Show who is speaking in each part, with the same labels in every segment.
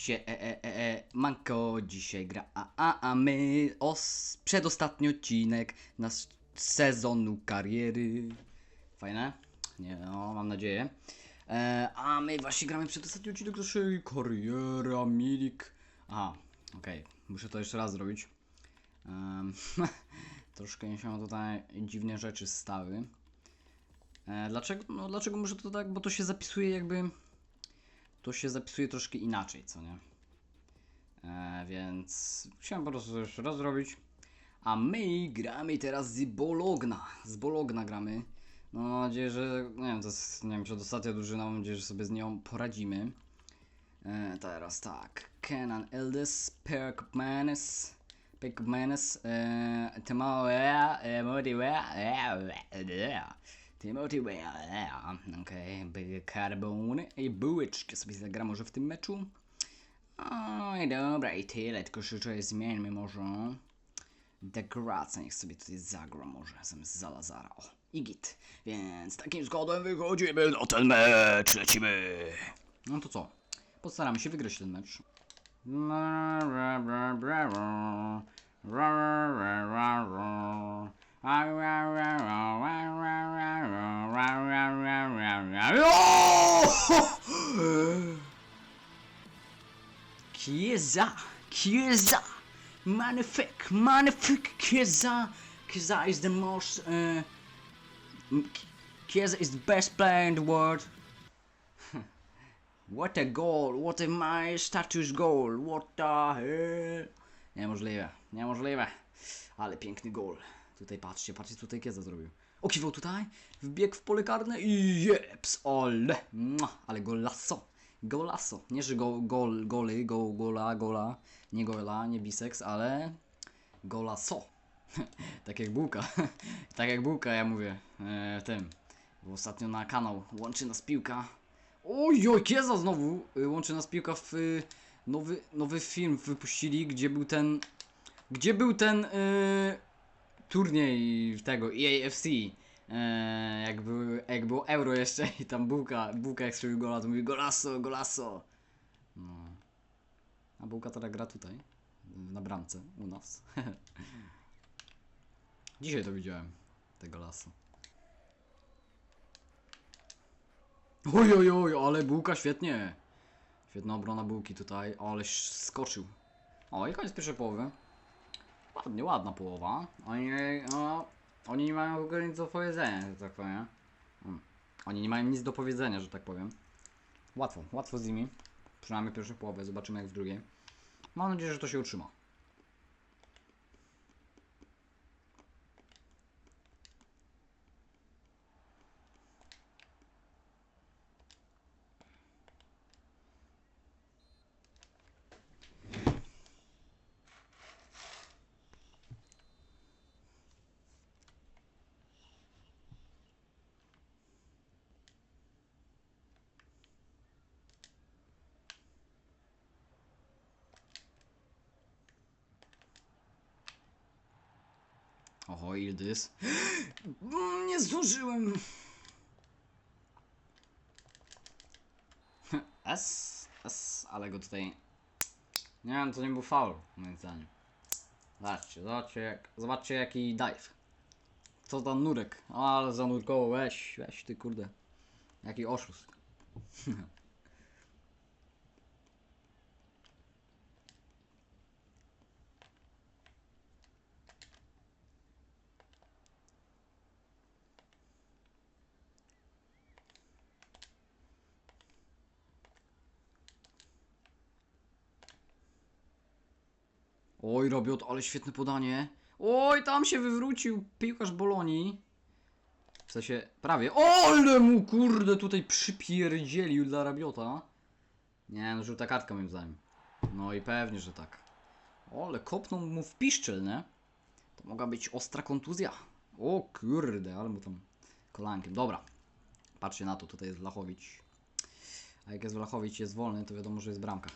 Speaker 1: się, e, e, e, e, Manko dzisiaj gra, a, a, a my os, przedostatni odcinek nas sezonu kariery. Fajne? Nie, no, mam nadzieję. E, a my właśnie gramy przedostatni odcinek naszej kariery, Milik. Aha, okej, muszę to jeszcze raz zrobić. Em, troszkę się tutaj dziwne rzeczy stały. E, dlaczego? No dlaczego muszę to tak? Bo to się zapisuje jakby. To się zapisuje troszkę inaczej, co nie? E, więc chciałem po prostu jeszcze raz zrobić. A my gramy teraz z Bologna. Z Bologna gramy. No mam nadzieję, że. Nie wiem, to jest nie wiem, przedostatnia drużyna, mam nadzieję, że sobie z nią poradzimy. E, teraz tak. Kenan Eldes, Perk Manes. Perk Manes. E, Timothy Timothy Okej, okay. Carbon i bułeczkę sobie zagram może w tym meczu. Oj, dobra, i tyle, tylko życzę zmieńmy może. Degraca niech sobie tutaj zagra może zamiast Zalazara. O, i git. Więc takim składem wychodzimy na ten mecz, lecimy. No to co? Postaramy się wygrać ten mecz. Kieza, Kieza, magnifique, magnifique Kieza. Kieza is the most, uh, is the best player in the world. What a goal, what a my status goal, what the hell. Niemożliwe, niemożliwe. Ale piękny gol. Tutaj patrzcie, patrzcie tutaj Kieza zrobił. Okiwał tutaj, wbiegł w pole karne i jeps, ole. Ale golasso. Golasso. Nie, że go, gol, goly, go, gola, gola. Nie gola, nie biseks, ale golasso. tak jak bułka. tak jak bułka, ja mówię. E, tym. Bo ostatnio na kanał łączy nas piłka. Oj, oj, Kieza znowu y, łączy nas piłka w y, nowy, nowy film wypuścili, gdzie był ten, gdzie był ten y, turniej tego EAFC. E, jak, był, jak było euro jeszcze i tam bułka, bułka jak strzelił gola, to mówi golasso, golasso. No. A bułka teraz gra tutaj, na bramce, u nas. Dzisiaj to widziałem, tego lasu. Oj, oj, oj, ale bułka świetnie. Świetna obrona bułki tutaj, ale skoczył. O, i koniec pierwszej połowy. Ładnie, ładna połowa. Oni, no, oni nie mają w ogóle nic do powiedzenia, że tak powiem. Mm. Oni nie mają nic do powiedzenia, że tak powiem. Łatwo, łatwo z nimi. Przynajmniej pierwszej połowy, zobaczymy jak w drugiej. Mam nadzieję, że to się utrzyma. Oho, Ildys. Mm, Nie zdążyłem. S, S, ale go tutaj... Nie wiem, to nie był faul, moim zdaniem. Zobaczcie, zobaczcie, jak, zobaczcie jaki dive. Co za nurek. Ale zanurkował, weź, weź ty kurde. Jaki oszust. Oj, Robiot, ale świetne podanie. Oj, tam się wywrócił piłkarz Bolonii. W sensie, prawie. O, ale mu kurde tutaj przypierdzielił dla Rabiota. Nie no, żółta kartka moim zdaniem. No i pewnie, że tak. O, ale kopnął mu w piszczel, nie? To mogła być ostra kontuzja. O kurde, ale mu tam kolankiem. Dobra. Patrzcie na to, tutaj jest Wlachowicz. A jak jest Wlachowicz jest wolny, to wiadomo, że jest bramka.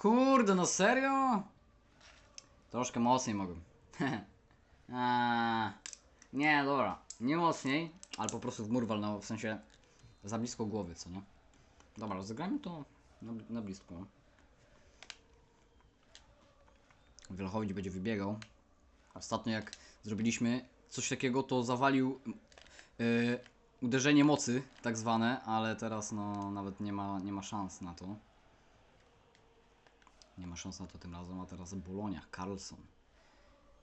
Speaker 1: Kurde, no serio? Troszkę mocniej mogłem. Eee, nie, dobra. Nie mocniej, ale po prostu w mur walnęło, w sensie za blisko głowy, co nie? Dobra, rozegrajmy to Na, na blisko. Wielchowicz będzie wybiegał. Ostatnio jak zrobiliśmy coś takiego, to zawalił yy, uderzenie mocy, tak zwane, ale teraz no nawet nie ma, nie ma szans na to. Nie ma szans na to tym razem, a teraz Bolonia, Carlson.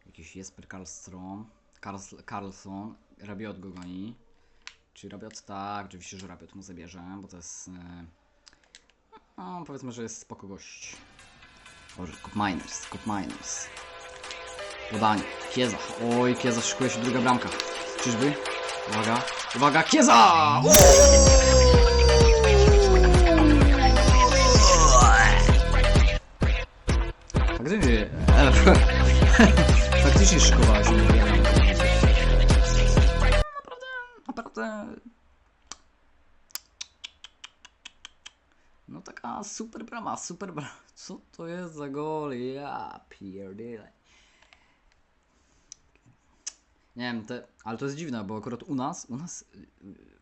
Speaker 1: Jakiś Jesper Karlstrom, Karls, Carlson, Rabiot go goni. Czy Rabiot? Tak, oczywiście, że Rabiot mu zabierze, bo to jest... Yy, no, powiedzmy, że jest spoko gość. Boże, Cup Miners, Cup Miners. Podanie, Kieza. Oj, Kieza, szykuje się druga bramka. Czyżby? Uwaga, uwaga, Kieza! Faktycznie, faktycznie druga bramka. Naprawdę, naprawdę No taka super brama, super brama. Co to jest za gol? Ja pierdolę. Nie wiem, te, ale to jest dziwne, bo akurat u nas, u nas,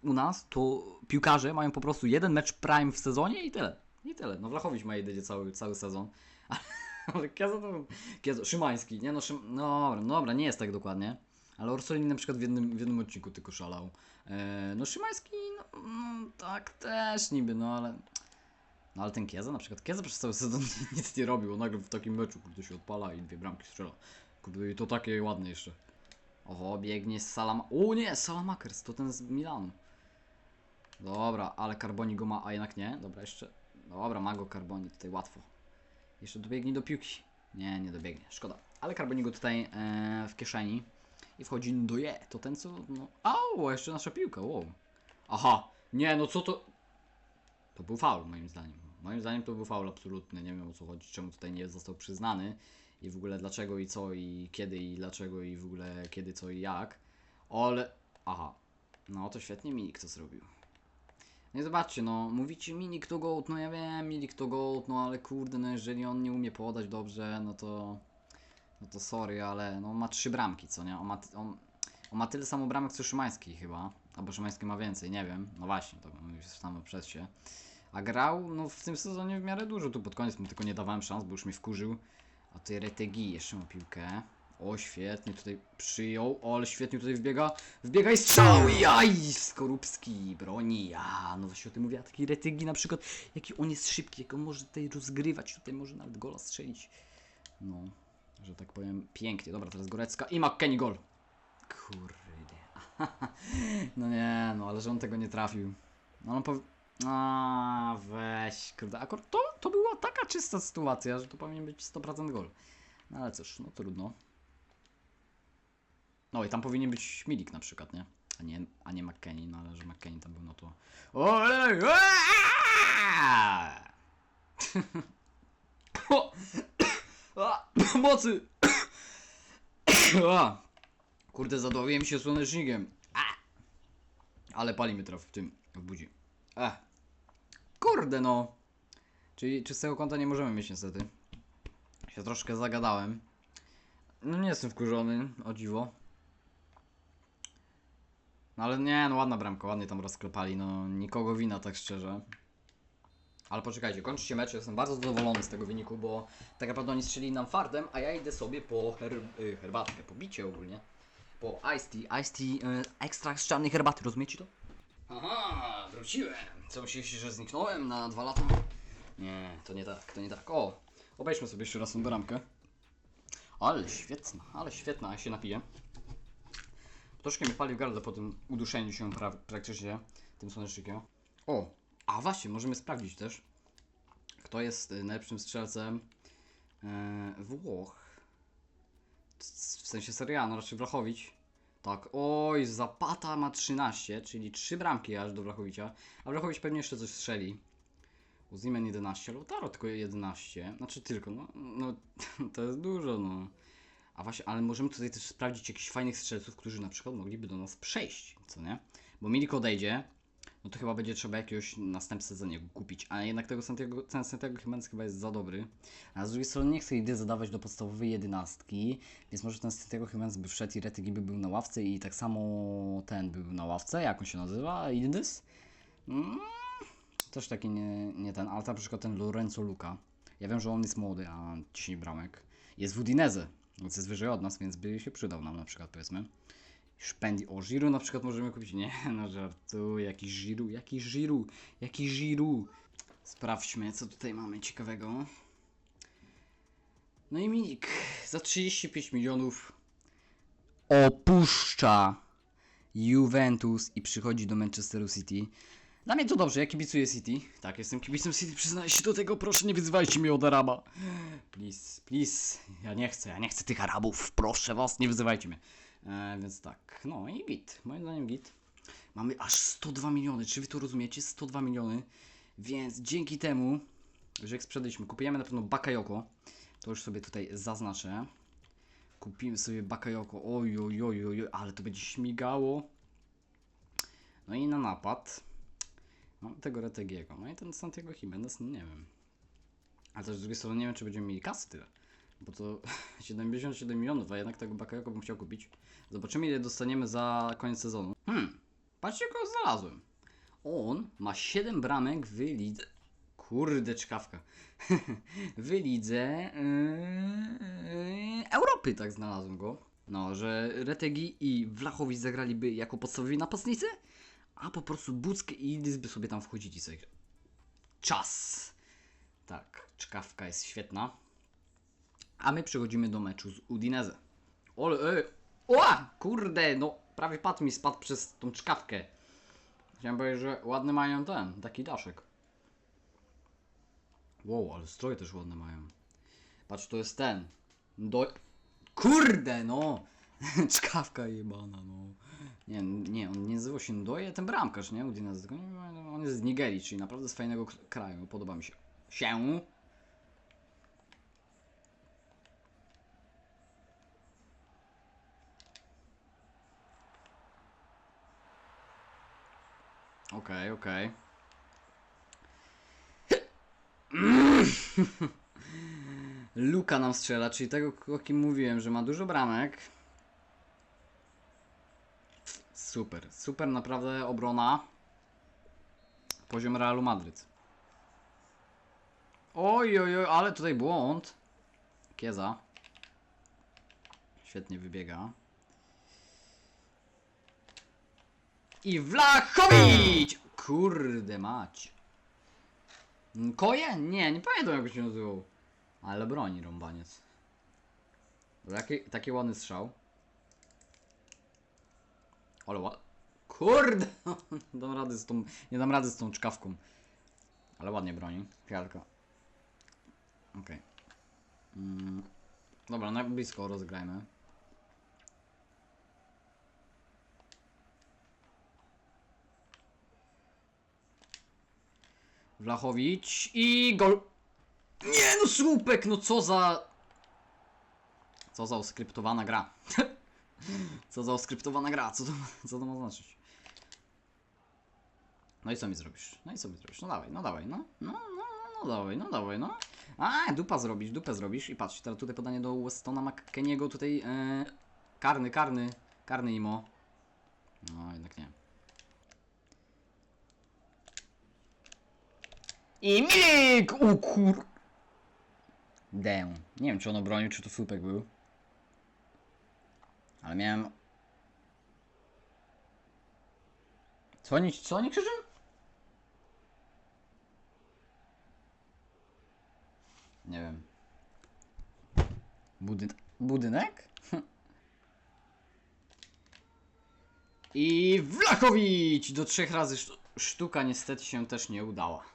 Speaker 1: u nas to piłkarze mają po prostu jeden mecz prime w sezonie i tyle. I tyle. No Wlachowicz ma jedynie cały, cały sezon. Ale Kieza to... Kieza, Szymański, nie no, Szym, no dobra, nie jest tak dokładnie. Ale Orsolini na przykład w jednym, w jednym odcinku tylko szalał. E, no Szymański, no, no tak też niby, no ale... No ale ten Kieza na przykład, Kieza przez cały sezon nic nie robił, on nagle w takim meczu, kurde się odpala i dwie bramki strzela. Kurde i to takie ładne jeszcze. Oho, biegnie z Salam... O nie, Salamakers, to ten z Milanu. Dobra, ale Carboni go ma, a jednak nie. Dobra, jeszcze... Dobra, ma go Carboni tutaj łatwo. Jeszcze dobiegnie do piłki. Nie, nie dobiegnie, szkoda. Ale Carboni go tutaj e, w kieszeni. I wchodzi do je, to ten co... No... Au, jeszcze nasza piłka, wow. Aha, nie, no co to... To był faul moim zdaniem. Moim zdaniem to był faul absolutny. Nie wiem o co chodzi, czemu tutaj nie został przyznany i w ogóle dlaczego i co i kiedy i dlaczego i w ogóle kiedy, co i jak. Ale. Aha. No to świetnie Minik to zrobił. I zobaczcie, no mówicie Minik to gołd, no ja wiem Minik to gołd, no ale kurde, no jeżeli on nie umie podać dobrze, no to. No to sorry, ale no ma trzy bramki, co nie? On ma, on, on ma tyle samo bramek co Szymański chyba. Albo Szymański ma więcej, nie wiem. No właśnie, to już samo przez się. A grał, no w tym sezonie w miarę dużo, tu pod koniec mu tylko nie dawałem szans, bo już mnie wkurzył. A tutaj Retegi jeszcze ma piłkę. O, świetnie tutaj przyjął. O, ale świetnie tutaj wbiega. Wbiega i strzał! Jaj! Skorupski broni. Ja, no właśnie o tym mówię. A taki Retegi na przykład, jaki on jest szybki, jak on może tutaj rozgrywać, tutaj może nawet gola strzelić. No, że tak powiem, pięknie. Dobra, teraz Gorecka i McKennie gol. Kurde. No nie, no ale że on tego nie trafił. No on powie... A, weź, kurde. Akurat to, to była taka czysta sytuacja, że to powinien być 100% gol. No ale cóż, no trudno. No i tam powinien być Milik na przykład, nie? A nie, a nie McKennie, no ale że McKennie tam był, no to... Olej! A! Kurde, zadławiłem się słonecznikiem. Ale pali mnie traf w tym, w budzi. Ech. Kurde no. Czyli czystego konta nie możemy mieć niestety. Się troszkę zagadałem. No nie jestem wkurzony, o dziwo. No ale nie, no ładna bramka, ładnie tam rozklepali, no nikogo wina tak szczerze. Ale poczekajcie, kończy się mecz, jestem bardzo zadowolony z tego wyniku, bo tak naprawdę oni strzeli nam fardem, a ja idę sobie po her y, herbatkę, po bicie ogólnie. Po iced tea, iced tea, y, ekstrakt z czarnej herbaty, rozumiecie to? Aha, wróciłem. Co myślisz, że zniknąłem na dwa lata? Nie, to nie tak, to nie tak. O, obejrzmy sobie jeszcze raz tą bramkę. Ale świetna, ale świetna, ja się napiję. Troszkę mnie pali w gardle po tym uduszeniu się pra praktycznie tym słonecznikiem. O, a właśnie, możemy sprawdzić też, kto jest y, najlepszym strzelcem e, Włoch. W sensie Serie A, no raczej Wlachowicz. Tak, oj, Zapata ma 13, czyli 3 bramki aż do Wlachowicza. A Wlachowicz pewnie jeszcze coś strzeli. Uzimen 11, Lautaro tylko 11. Znaczy tylko, no, no to jest dużo, no. A właśnie, ale możemy tutaj też sprawdzić jakichś fajnych strzelców, którzy na przykład mogliby do nas przejść, co nie? Bo Milik odejdzie, no to chyba będzie trzeba jakiegoś następcę za niego kupić. A jednak tego Santiago, ten Santiago Jimenez chyba jest za dobry. A z drugiej strony nie chcę idy zadawać do podstawowej jedenastki, więc może ten Santiago Jimenez by wszedł i Retegi by był na ławce i tak samo ten by był na ławce, jak on się nazywa? Indys? Mm, też taki nie, nie ten, ale na przykład ten Lorenzo Luca. Ja wiem, że on jest młody, a 10 bramek. Jest w Udinese, więc jest wyżej od nas, więc by się przydał nam na przykład, powiedzmy. Szpendi o Giru na przykład możemy kupić. Nie, no żartuję. Jaki Giru, jaki Giru, jaki Giru. Sprawdźmy, co tutaj mamy ciekawego. No i Milik za 35 milionów opuszcza Juventus i przychodzi do Manchesteru City. Dla mnie to dobrze, ja kibicuję City. Tak, jestem kibicem City, przyznaję się do tego, proszę nie wyzywajcie mnie od Araba. Please, please, ja nie chcę, ja nie chcę tych Arabów, proszę was, nie wyzywajcie mnie. E, więc tak, no i git, moim zdaniem git. Mamy aż 102 miliony, czy wy to rozumiecie? 102 miliony, więc dzięki temu, że jak sprzedaliśmy, kupujemy na pewno Bakayoko, to już sobie tutaj zaznaczę. Kupimy sobie Bakayoko, oj, oj, oj, oj, ale to będzie śmigało. No i na napad. Mam tego Retegiego. No i ten Santiago Jimenez, no nie wiem. Ale też z drugiej strony nie wiem, czy będziemy mieli kasy tyle. Bo to 77 milionów, a jednak tego Bakayoko bym chciał kupić. Zobaczymy, ile dostaniemy za koniec sezonu. Hmm, patrzcie, kogo znalazłem. On ma 7 bramek w lidze. Kurde, czkawka. w lidze yy, Europy, tak znalazłem go. No, że Retegi i Wlachowicz zagraliby jako podstawowi napastnicy, a po prostu Buckie i by sobie tam wchodzili sobie. Czas! Tak, czkawka jest świetna. A my przechodzimy do meczu z Udinese. Ole, ej, oa! Kurde, no prawie padł mi spadł przez tą czkawkę. Chciałem powiedzieć, że ładny mają ten, taki daszek. Wow, ale stroje też ładne mają. Patrz, to jest ten. Do... Kurde, no! Czkawka jebana, no. Nie, nie, on nie nazywa się Ndoje, ten bramkarz, nie? Udinese, on jest z Nigerii, czyli naprawdę z fajnego kraju. Podoba mi się. Się. Okej, okej. Luka nam strzela, czyli tego, o kim mówiłem, że ma dużo bramek. Super, super naprawdę obrona. Poziom Realu Madryt. Oj, oj, oj, ale tutaj błąd. Kieza. Świetnie wybiega. I Wlachowicz! Kurde mać. Koje? Nie, nie pamiętam jak się nazywał. Ale broni rąbaniec. Taki, taki ładny strzał. Ale ład... Kurde! dam rady z tą... Nie dam rady z tą czkawką. Ale ładnie broni. Fialka. Okej. Mm. Dobra, na blisko rozegrajmy. Wlachowicz i gol. Nie no słupek, no co za... Co za oskryptowana gra. co za oskryptowana gra, co to, co to ma znaczyć? No i co mi zrobisz? No i co mi zrobisz? No dawaj, no dawaj, no. No, no, no, no dawaj, no dawaj, no. A, dupa zrobisz, dupę zrobisz i patrz, teraz tutaj podanie do Westona McKeniego, tutaj e, karny, karny, karny imo. No, jednak nie. I Milik! U kur... Dę. Nie wiem, czy on obronił, czy to słupek był. Ale miałem... Co oni, co oni? Nie wiem. Budyn... Budynek? I Wlachowicz! Do trzech razy sztu- sztuka niestety się też nie udała.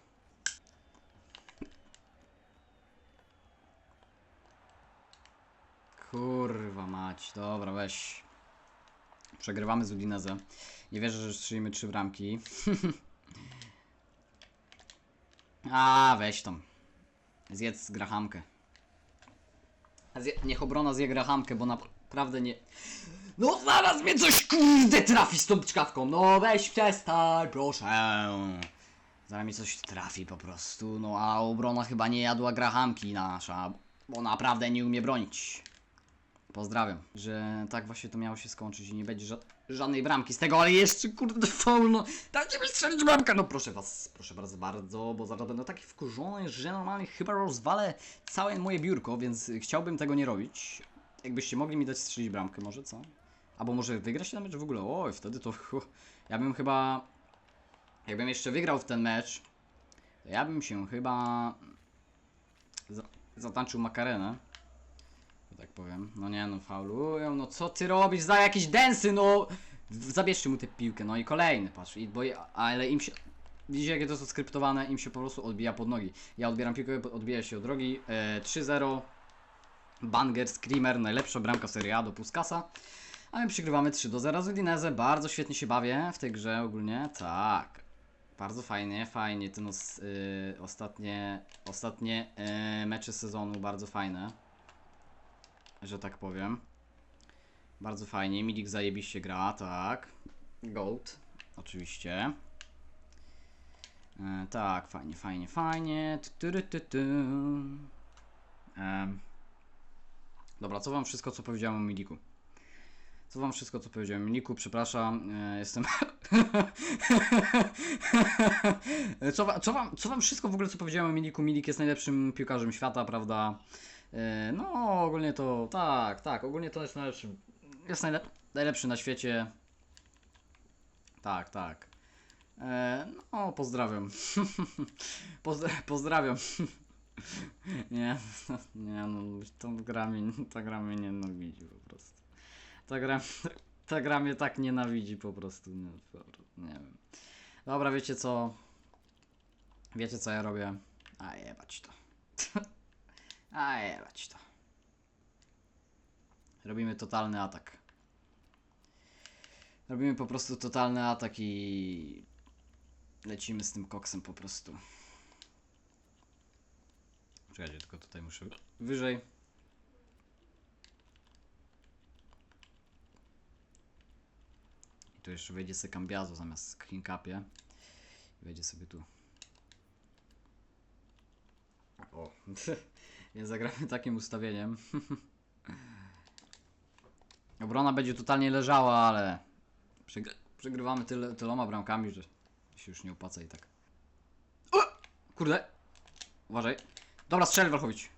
Speaker 1: Kurwa mać, dobra weź. Przegrywamy z Udinese. Nie wierzę, że strzelimy trzy bramki. A weź tam. Zjedz grahamkę. Zje niech obrona zje grahamkę, bo naprawdę nie... No zaraz mnie coś kurde trafi z tą czkawką. No weź przestań, proszę. Zaraz mi coś trafi po prostu. No a obrona chyba nie jadła grahamki nasza, bo naprawdę nie umie bronić. Pozdrawiam, że tak właśnie to miało się skończyć i nie będzie ża żadnej bramki z tego, ale jeszcze kurde faul, no dajcie mi strzelić bramkę, no proszę was, proszę bardzo, bardzo, bo zaraz będę taki wkurzony, że normalnie chyba rozwalę całe moje biurko, więc chciałbym tego nie robić. Jakbyście mogli mi dać strzelić bramkę może, co? Albo może wygrać ten mecz w ogóle, oj, wtedy to, ja bym chyba, jakbym jeszcze wygrał w ten mecz, to ja bym się chyba za zatańczył makarenę tak powiem. No nie no, faulują, no co ty robisz? Za jakieś densy, no! W- Zabierzcie mu tę piłkę, no i kolejny, patrz, bo, ale im się... Widzicie jakie to jest skryptowane? Im się po prostu odbija pod nogi. Ja odbieram piłkę, odbija się od drogi. E, 3-0. Banger, Screamer, najlepsza bramka Serie A do Puskasa. A my przygrywamy 3 do 0 z Udinese. Bardzo świetnie się bawię w tej grze ogólnie. Tak. Bardzo fajnie, fajnie. Ten os, y, ostatnie, ostatnie y, mecze sezonu bardzo fajne że tak powiem. Bardzo fajnie, Milik zajebiście gra, tak. Gold, oczywiście. E, tak, fajnie, fajnie, fajnie. Tu, tu, tu, tu. Em. Dobra, co wam wszystko, co powiedziałem o Miliku? Co wam wszystko, co powiedziałem o Miliku? Przepraszam, e, jestem... co, wa, co, wam, co wam wszystko w ogóle, co powiedziałem o Miliku? Milik jest najlepszym piłkarzem świata, prawda? E, No, ogólnie to tak, tak, ogólnie to jest najlepszy. Jest najlep najlepszy na świecie. Tak, tak. E, no, pozdrawiam. Pozdra pozdrawiam. nie, nie, no, to gra ta gra mnie nienawidzi po prostu. Ta gra, ta gra mnie tak nienawidzi po prostu. Nie, nie wiem. Dobra, wiecie co? Wiecie co ja robię? A jebać to. A jebać to. Robimy totalny atak. Robimy po prostu totalny atak i lecimy z tym koksem po prostu. Czekajcie, tylko tutaj muszę wyżej. I tu jeszcze wejdzie sobie Cambiazo zamiast capie. I wejdzie sobie tu. O, więc zagramy takim ustawieniem. Obrona będzie totalnie leżała, ale przegry przegrywamy tyle, tyloma bramkami, że się już nie opłaca i tak. O! Kurde! Uważaj. Dobra, strzel Walchowicz.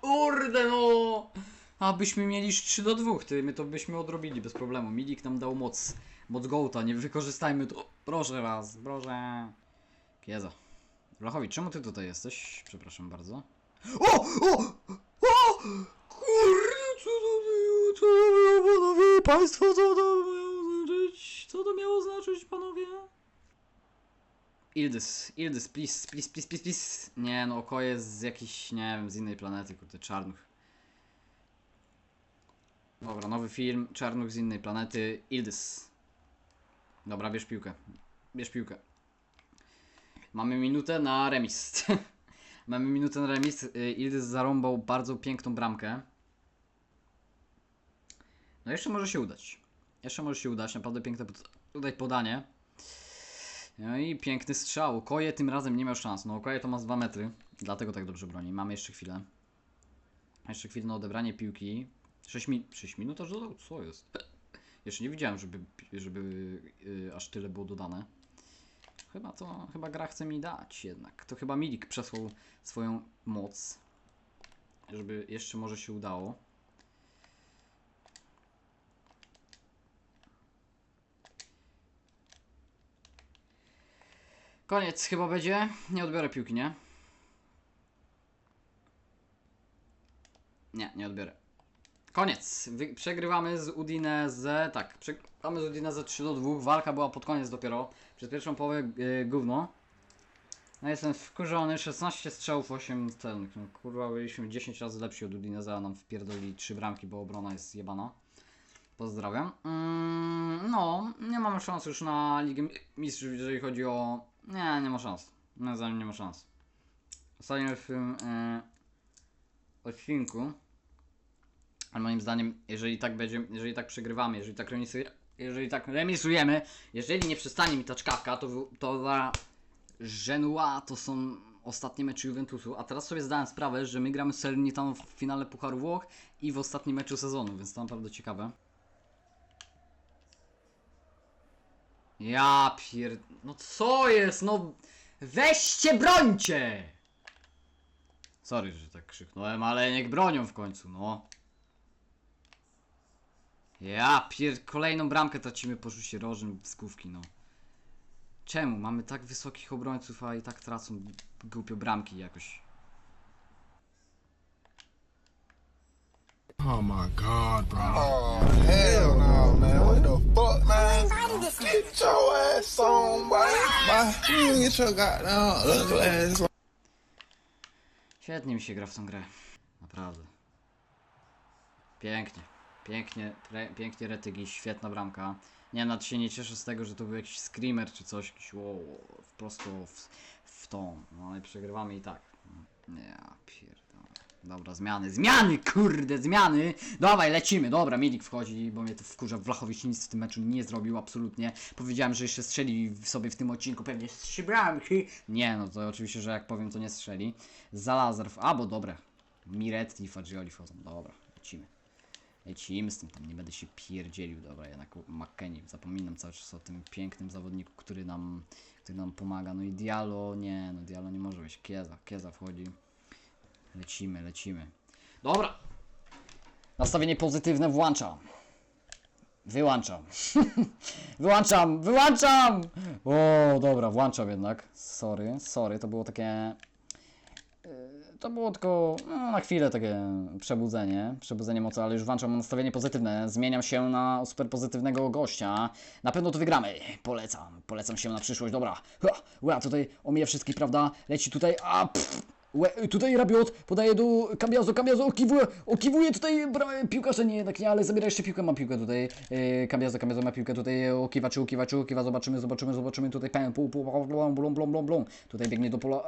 Speaker 1: Kurde no! Abyśmy mieli 3 do 2, ty, my to byśmy odrobili bez problemu. Milik nam dał moc, moc gołta, nie wykorzystajmy to. Proszę was, proszę. Kieza. Blachowicz, czemu ty tutaj jesteś? Przepraszam bardzo. O! O! O! Kurde, co to było? Co to było, panowie? Państwo, co to miało znaczyć? Co to miało znaczyć, panowie? Ildys, Ildys, please, please, please, please, please. Nie no, oko jest z jakiejś, nie wiem, z innej planety, kurde, czarnuch. Dobra, nowy film, czarnuch z innej planety, Ildys. Dobra, bierz piłkę. Bierz piłkę. Mamy minutę na remis. Mamy minutę na remis. Y, Ildys zarąbał bardzo piękną bramkę. No jeszcze może się udać. Jeszcze może się udać. Naprawdę piękne tutaj podanie. No i piękny strzał. Koje tym razem nie miał szans. No Koje to ma z 2 metry. Dlatego tak dobrze broni. Mamy jeszcze chwilę. Jeszcze chwilę na odebranie piłki. 6, mi 6 minut aż dodał? Co jest? Jeszcze nie widziałem, żeby, żeby y, aż tyle było dodane. Chyba to, chyba gra chce mi dać jednak. To chyba Milik przesłał swoją moc. Żeby jeszcze może się udało. Koniec chyba będzie. Nie odbiorę piłki, nie? Nie, nie odbiorę. Koniec. Przegrywamy z Udinese. Tak, przegrywamy z Udinese 3 do 2. Walka była pod koniec dopiero. Przez pierwszą połowę yy, gówno. No jestem wkurzony. 16 strzałów, 8 celnych. No kurwa, byliśmy 10 razy lepsi od Udinese, a nam wpierdoli 3 bramki, bo obrona jest jebana. Pozdrawiam. Mm, no, nie mamy szans już na Ligę Mistrzów, jeżeli chodzi o... Nie, nie ma szans. Moim zdaniem nie ma szans. Ostatnio w tym e, odcinku ale moim zdaniem, jeżeli tak będzie, jeżeli tak przegrywamy, jeżeli tak remisujemy, jeżeli tak remisujemy, jeżeli nie przestanie mi ta czkawka, to, to za Genua to są ostatni mecz Juventusu, a teraz sobie zdałem sprawę, że my gramy seryjnie tam w finale Pucharu Włoch i w ostatnim meczu sezonu, więc to naprawdę ciekawe. Ja pier... No co jest? No weźcie brońcie! Sorry, że tak krzyknąłem, ale niech bronią w końcu, no. Ja pier... Kolejną bramkę tracimy po rzucie rożnym z główki, no. Czemu? Mamy tak wysokich obrońców, a i tak tracą głupio bramki jakoś.
Speaker 2: Oh my god, bro.
Speaker 3: Oh hell no, man! What the fuck, man? Get your ass on, boy. Boy, you get your goddamn ugly ass on.
Speaker 1: Świetnie mi się gra w tą grę. Naprawdę. Pięknie. Pięknie, pre, pięknie retygi, świetna bramka. Nie nawet się nie cieszę z tego, że to był jakiś screamer czy coś, jakiś wow, w, w tą. No ale przegrywamy i tak. Ja pierdolę. Dobra, zmiany, zmiany, kurde, zmiany! Dawaj, lecimy, dobra, Milik wchodzi, bo mnie to wkurza, Wlachowicz nic w tym meczu nie zrobił, absolutnie. Powiedziałem, że jeszcze strzeli sobie w tym odcinku, pewnie trzy bramki. Nie, no to oczywiście, że jak powiem, to nie strzeli. Zalazar, a bo dobra. Miretti i Fagioli wchodzą, dobra, lecimy. Lecimy z tym, tam nie będę się pierdzielił, dobra, jednak McKennie, zapominam cały czas o tym pięknym zawodniku, który nam, który nam pomaga, no i Diallo, nie, no Diallo nie może być, Kieza, Kieza wchodzi. Lecimy, lecimy. Dobra. Nastawienie pozytywne włączam. Wyłączam. wyłączam, wyłączam! O, dobra, włączam jednak. Sorry, sorry, to było takie... yy, To było tylko no, na chwilę takie przebudzenie, przebudzenie mocy, ale już włączam nastawienie pozytywne. Zmieniam się na super pozytywnego gościa. Na pewno to wygramy. Polecam, polecam się na przyszłość. Dobra, ha, ła, tutaj omija wszystkich, prawda? Leci tutaj, a pff, Łe, tutaj Rabiot podaje do Cambiazo, Cambiazo okiwuje, okiwuje tutaj piłkarza, nie jednak nie, ale zabiera jeszcze piłkę, ma piłkę tutaj, e, Cambiazo, Cambiazo ma piłkę tutaj, okiwa czy okiwa czy okiwa, zobaczymy, zobaczymy, zobaczymy, tutaj pę, pół, pół, blom, blom, blom, blom, tutaj biegnie do pola!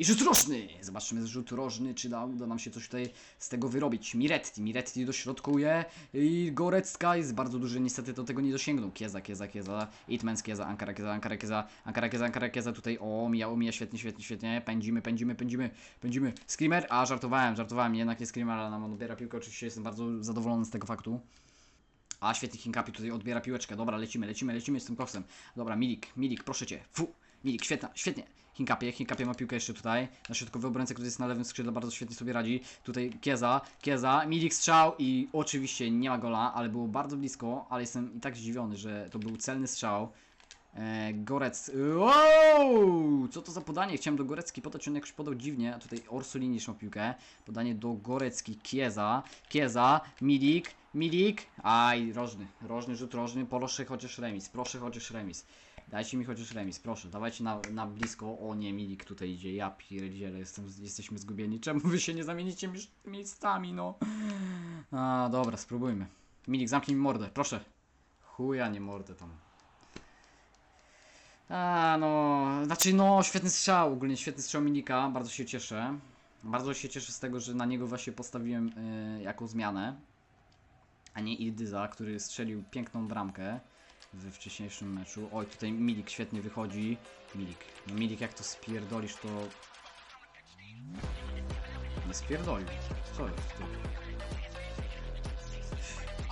Speaker 1: I rzut rożny! Zobaczymy rzut rożny, czy da, uda nam się coś tutaj z tego wyrobić. Miretti, Miretti dośrodkuje i Gorecka jest bardzo duży, niestety do tego nie dosięgnął. Kieza, Kieza, Kieza, Itmens, Kieza, Ankara, Kieza, Ankara, Kieza, Ankara, Kieza, Ankara, Kieza, tutaj o, mija, omija, świetnie, świetnie, świetnie, pędzimy, pędzimy, pędzimy, pędzimy. Screamer, a żartowałem, żartowałem, jednak nie Screamer, ale nam odbiera piłkę, oczywiście jestem bardzo zadowolony z tego faktu. A świetny Hinkapi tutaj odbiera piłeczkę. Dobra, lecimy, lecimy, lecimy z tym koksem. Dobra, Milik, Milik, proszę cię. Fu, Milik, świetna, świetnie. Hinkapie, Hinkapie ma piłkę jeszcze tutaj. Na środkowy obrońca, który jest na lewym skrzydle, bardzo świetnie sobie radzi. Tutaj Kieza, Kieza, Milik strzał i oczywiście nie ma gola, ale było bardzo blisko, ale jestem i tak zdziwiony, że to był celny strzał. E, Gorec. Wow! Co to za podanie? Chciałem do Gorecki podać, on jakoś podał dziwnie. A tutaj Orsolini ma piłkę. Podanie do Gorecki, Kieza. Kieza, Milik, Milik. Aj, rożny. Rożny rzut rożny. Proszę chociaż remis. Proszę chociaż remis. Dajcie mi chociaż remis, proszę. Dawajcie na, na blisko. O nie, Milik tutaj idzie. Ja pierdzielę, jestem, jesteśmy zgubieni. Czemu wy się nie zamienicie mi- miejscami, no? A, dobra, spróbujmy. Milik, zamknij mi mordę, proszę. Chuja, nie mordę tam. A, no, znaczy no, świetny strzał, ogólnie świetny strzał Milika, bardzo się cieszę. Bardzo się cieszę z tego, że na niego właśnie postawiłem y, jako zmianę, a nie Ildyza, który strzelił piękną bramkę we wcześniejszym meczu. Oj, tutaj Milik świetnie wychodzi. Milik, no Milik jak to spierdolisz, to... Nie spierdolił. Co jest ty?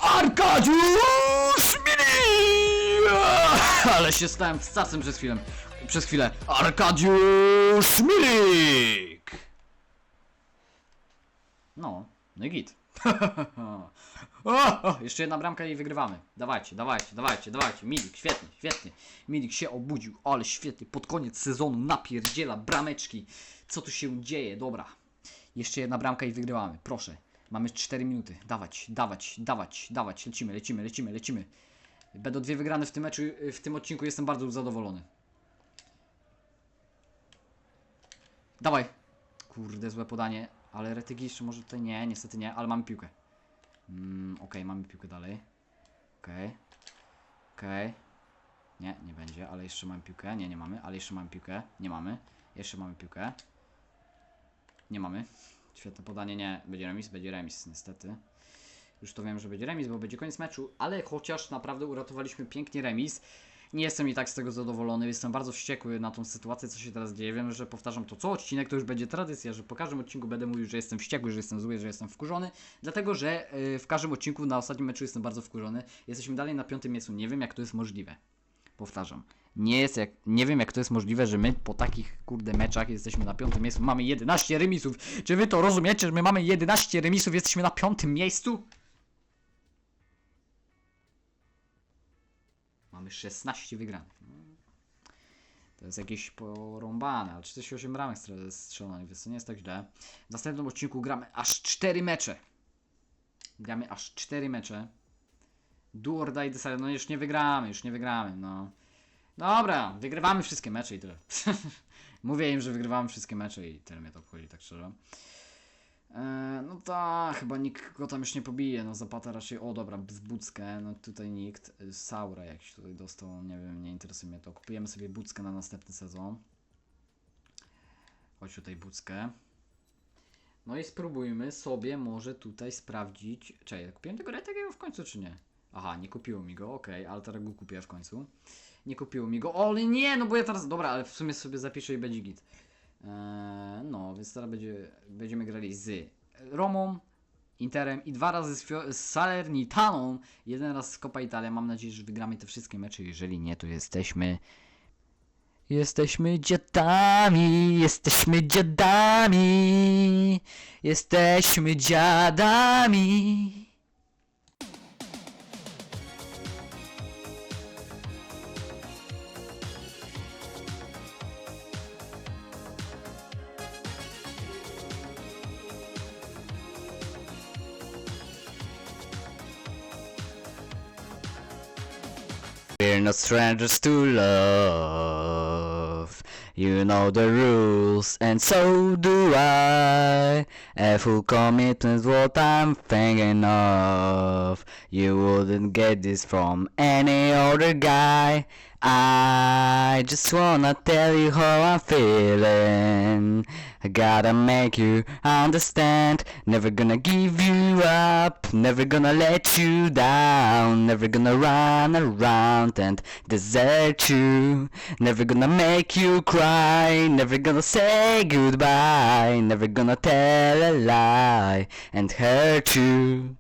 Speaker 1: Arkadiusz Milik! Ale się stałem wstacem przez chwilę. Przez chwilę. Arkadiusz Milik! No, no i git. o, o, jeszcze jedna bramka i wygrywamy. Dawajcie, dawajcie, dawajcie, dawajcie. Milik, świetnie, świetnie. Milik się obudził, ale świetnie. Pod koniec sezonu napierdziela brameczki. Co tu się dzieje? Dobra. Jeszcze jedna bramka i wygrywamy. Proszę. Mamy 4 minuty. Dawać, dawać, dawać, dawać. Lecimy, lecimy, lecimy, lecimy. Będą dwie wygrane w tym meczu, w tym odcinku jestem bardzo zadowolony. Dawaj. Kurde, złe podanie, ale Retygi jeszcze może tutaj nie, niestety nie, ale mamy piłkę. Mm, Okej, mamy piłkę dalej. Okej. Okej. Nie, nie będzie, ale jeszcze mamy piłkę. Nie, nie mamy, ale jeszcze mamy piłkę. Nie mamy. Jeszcze mamy piłkę. Nie mamy. Świetne podanie, nie. Będzie remis, będzie remis, niestety. Już to wiem, że będzie remis, bo będzie koniec meczu, ale chociaż naprawdę uratowaliśmy pięknie remis. Nie jestem i tak z tego zadowolony, jestem bardzo wściekły na tą sytuację, co się teraz dzieje. Wiem, że powtarzam to co odcinek, to już będzie tradycja, że po każdym odcinku będę mówił, że jestem wściekły, że jestem zły, że jestem wkurzony, dlatego że y, w każdym odcinku na ostatnim meczu jestem bardzo wkurzony. Jesteśmy dalej na piątym miejscu, nie wiem jak to jest możliwe. Powtarzam. Nie, jest jak, nie wiem jak to jest możliwe, że my po takich kurde meczach jesteśmy na piątym miejscu, mamy 11 remisów. Czy wy to rozumiecie, że my mamy 11 remisów, jesteśmy na piątym miejscu? Mamy 16 wygranych. No. To jest jakieś porąbane, ale 48 ramek strzelonych, więc to nie jest tak źle. W następnym odcinku gramy aż 4 mecze. Gramy aż 4 mecze. Do or die decide. No już nie wygramy, już nie wygramy, no. Dobra, wygrywamy wszystkie mecze i tyle. Mówię im, że wygrywamy wszystkie mecze i tyle mnie to obchodzi, tak szczerze. Eee, no tak, chyba nikt go tam już nie pobije, no Zapata raczej, o dobra, z Buckę, no tutaj nikt, Y, Saura jakiś tutaj dostał, nie wiem, nie interesuje mnie to, kupujemy sobie Buckę na następny sezon. Chodź tutaj Buckę. No i spróbujmy sobie może tutaj sprawdzić, czekaj, kupiłem tego takiego w końcu czy nie? Aha, nie kupiło mi go, okej, ale teraz go kupię w końcu. Nie kupiło mi go, o nie, no bo ja teraz, dobra, ale w sumie sobie zapiszę i będzie git. Eee, no, więc teraz będzie, będziemy grali z Romą, Interem i dwa razy z, Fio- z Salernitaną, jeden raz z Copa Italia. Mam nadzieję, że wygramy te wszystkie mecze. Jeżeli nie, to jesteśmy. Jesteśmy dziadami, jesteśmy dziadami, jesteśmy dziadami. We're not strangers to love. You know the rules, and so do I. A full commitment's what I'm thinking of. You wouldn't get this from any other guy. I just wanna tell you how I'm feeling. I gotta make you understand. Never gonna give you up. Never gonna let you down. Never gonna run around and desert you. Never gonna make you cry. Never gonna say goodbye. Never gonna tell a lie and hurt you.